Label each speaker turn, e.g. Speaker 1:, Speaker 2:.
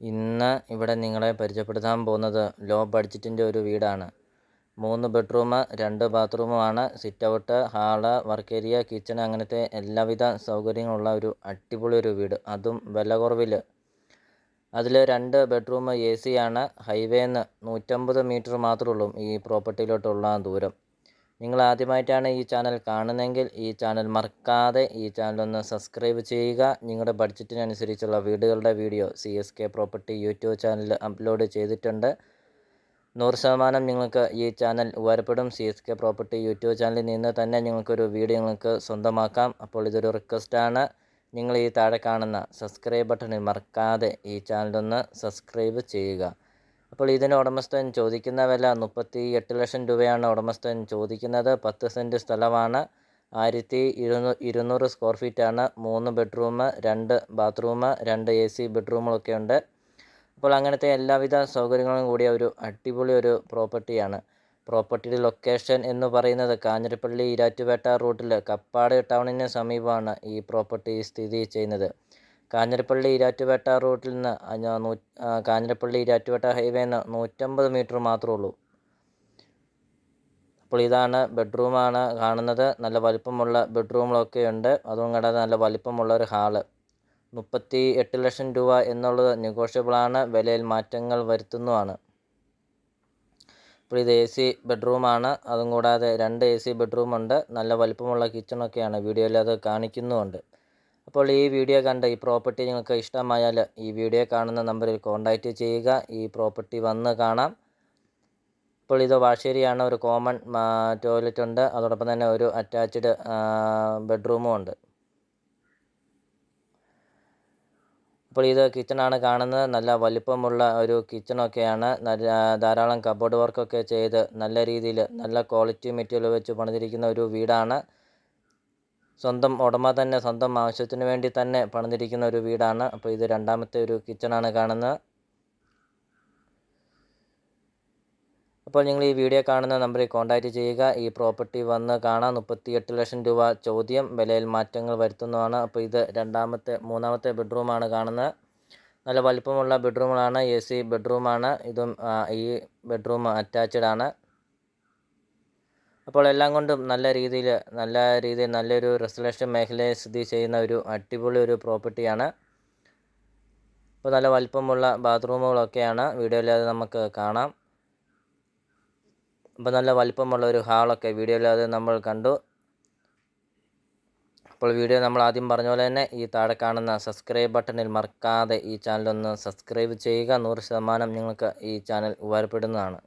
Speaker 1: ഇന്ന് ഇവിടെ നിങ്ങളെ പരിചയപ്പെടുത്താൻ പോകുന്നത് ലോ ബഡ്ജറ്റിന്റെ ഒരു വീടാണ്. മൂന്ന് ബെഡ്റൂം രണ്ട് ബാത്റൂമുമാണ്. Sit out hall work area kitchen അങ്ങനത്തെ എല്ലാവിധ സൗകര്യങ്ങളുള്ള ഒരു അടിപൊളി ഒരു വീട്. അതും വില കുറവിൽ. അതിൽ രണ്ട് ബെഡ്റൂം എ സി ആണ്. ഹൈവേന്ന് നൂറ്റമ്പത് മീറ്റർ മാത്രമേ ഉള്ളൂ ഈ പ്രോപ്പർട്ടിയിലോട്ടുള്ള ദൂരം. നിങ്ങൾ ആദ്യമായിട്ടാണ് ഈ ചാനൽ കാണുന്നതെങ്കിൽ ഈ ചാനൽ മറക്കാതെ ഈ ചാനൽ ഒന്ന് സബ്സ്ക്രൈബ് ചെയ്യുക. നിങ്ങളുടെ ബഡ്ജറ്റിനനുസരിച്ചുള്ള വീടുകളുടെ video C S K property YouTube ചാനലിൽ അപ്ലോഡ് ചെയ്തിട്ടുണ്ട്. നൂറ് ശതമാനം നിങ്ങൾക്ക് ഈ ചാനൽ ഉപകാരപ്പെടും. C S K property YouTube ചാനലിൽ നിന്ന് തന്നെ നിങ്ങൾക്കൊരു വീഡിയോ നിങ്ങൾക്ക് സ്വന്തമാക്കാം. അപ്പോൾ ഇതൊരു റിക്വസ്റ്റാണ്. നിങ്ങൾ ഈ താഴെ കാണുന്ന സബ്സ്ക്രൈബ് ബട്ടണിൽ മറക്കാതെ ഈ ചാനലൊന്ന് സബ്സ്ക്രൈബ് ചെയ്യുക. അപ്പോൾ ഇതിന് ഉടമസ്ഥൻ ചോദിക്കുന്ന വില മുപ്പത്തി എട്ട് ലക്ഷം രൂപയാണ് ഉടമസ്ഥൻ ചോദിക്കുന്നത്. പത്ത് സെന്റ് സ്ഥലമാണ്. ആയിരത്തി ഇരുന്നൂ ഇരുന്നൂറ് സ്ക്വയർ ഫീറ്റാണ് മൂന്ന് ബെഡ്റൂം രണ്ട് ബാത്റൂം രണ്ട് എ സി ബെഡ്റൂമുകളൊക്കെ ഉണ്ട്. അപ്പോൾ അങ്ങനത്തെ എല്ലാവിധ സൗകര്യങ്ങളും കൂടിയ ഒരു അടിപൊളി ഒരു പ്രോപ്പർട്ടിയാണ് പ്രോപ്പർട്ടിയുടെ ലൊക്കേഷൻ എന്ന് പറയുന്നത് കാഞ്ഞിരപ്പള്ളി ഇരാറ്റുപേട്ട റൂട്ടിൽ കപ്പാട് ടൗണിന് സമീപമാണ് ഈ പ്രോപ്പർട്ടി സ്ഥിതി ചെയ്യുന്നത്. കാഞ്ഞിരപ്പള്ളി ഇരാറ്റുപേട്ട റൂട്ടിൽ നിന്ന് നൂ കാഞ്ഞിരപ്പള്ളി ഇരാറ്റുപേട്ട ഹൈവേ നിന്ന് നൂറ്റമ്പത് മീറ്റർ മാത്രമേ ഉള്ളൂ. അപ്പോൾ ഇതാണ് ബെഡ്റൂമാണ് കാണുന്നത്. നല്ല വലിപ്പമുള്ള ബെഡ്റൂമുകളൊക്കെ ഉണ്ട്. അതും കൂടാതെ നല്ല വലിപ്പമുള്ള ഒരു ഹാൾ മുപ്പത്തി എട്ട് ലക്ഷം രൂപ എന്നുള്ളത് നെഗോഷ്യബിളാണ്. വിലയിൽ മാറ്റങ്ങൾ വരുത്തുന്നതാണ്. അപ്പോൾ ഇത് എ സി ബെഡ്റൂമാണ്. അതും കൂടാതെ രണ്ട് എ സി ബെഡ്റൂമുണ്ട്. നല്ല വലിപ്പമുള്ള കിച്ചണൊക്കെയാണ് വീഡിയോയിൽ അത് കാണിക്കുന്നുമുണ്ട്. അപ്പോൾ ഈ വീഡിയോ കണ്ട് ഈ പ്രോപ്പർട്ടി നിങ്ങൾക്ക് ഇഷ്ടമായാൽ ഈ വീഡിയോ കാണുന്ന നമ്പറിൽ കോൺടാക്റ്റ് ചെയ്യുക. ഈ പ്രോപ്പർട്ടി വന്ന് കാണാം. ഇപ്പോൾ ഇത് വാഷേരിയാണ് ഒരു കോമൺ ടോയ്ലറ്റ് ഉണ്ട്. അതോടൊപ്പം തന്നെ ഒരു അറ്റാച്ച്ഡ് ബെഡ്റൂമും ഉണ്ട്. അപ്പോൾ ഇത് കിച്ചണാണ് കാണുന്നത്. നല്ല വലിപ്പമുള്ള ഒരു കിച്ചണൊക്കെയാണ് നല്ല ധാരാളം കബോർഡ് വർക്കൊക്കെ ചെയ്ത് നല്ല രീതിയിൽ നല്ല ക്വാളിറ്റി മെറ്റീരിയൽ വെച്ച് പണിതിരിക്കുന്ന ഒരു വീടാണ്. സ്വന്തം ഉടമ തന്നെ സ്വന്തം ആവശ്യത്തിന് വേണ്ടി തന്നെ പണിതിരിക്കുന്ന ഒരു വീടാണ്. അപ്പോൾ ഇത് രണ്ടാമത്തെ ഒരു കിച്ചണാണ് കാണുന്നത്. അപ്പോൾ നിങ്ങൾ ഈ വീഡിയോ കാണുന്ന നമ്പറിൽ കോൺടാക്റ്റ് ചെയ്യുക. ഈ പ്രോപ്പർട്ടി വന്ന് കാണാം. മുപ്പത്തിയെട്ട് ലക്ഷം രൂപ ചോദ്യം. വിലയിൽ മാറ്റങ്ങൾ വരുത്തുന്നതാണ്. അപ്പോൾ ഇത് രണ്ടാമത്തെ മൂന്നാമത്തെ ബെഡ്റൂമാണ് കാണുന്നത്. നല്ല വലിപ്പമുള്ള ബെഡ്റൂമുകളാണ് എ സി ബെഡ്റൂമാണ്. ഇതും ഈ ബെഡ്റൂം അറ്റാച്ച്ഡ് ആണ്. അപ്പോൾ എല്ലാം കൊണ്ടും നല്ല രീതിയിൽ നല്ല രീതിയിൽ നല്ലൊരു റെസിഡൻഷ്യൽ മേഖലയെ സ്ഥിതി ചെയ്യുന്ന ഒരു അടിപൊളി ഒരു പ്രോപ്പർട്ടിയാണ്. അപ്പോൾ നല്ല വലിപ്പമുള്ള ബാത്റൂമുകളൊക്കെയാണ് വീഡിയോയിൽ അത് നമുക്ക് കാണാം. അപ്പോൾ നല്ല വലിപ്പമുള്ള ഒരു ഹാളൊക്കെ വീഡിയോയിൽ അത് നമ്മൾ കണ്ടു. അപ്പോൾ വീഡിയോ നമ്മൾ ആദ്യം പറഞ്ഞ പോലെ തന്നെ ഈ താഴെ കാണുന്ന സബ്സ്ക്രൈബ് ബട്ടണിൽ മറക്കാതെ ഈ ചാനലൊന്ന് സബ്സ്ക്രൈബ് ചെയ്യുക. നൂറ് ശതമാനം നിങ്ങൾക്ക് ഈ ചാനൽ ഉപകാരപ്പെടുന്നതാണ്.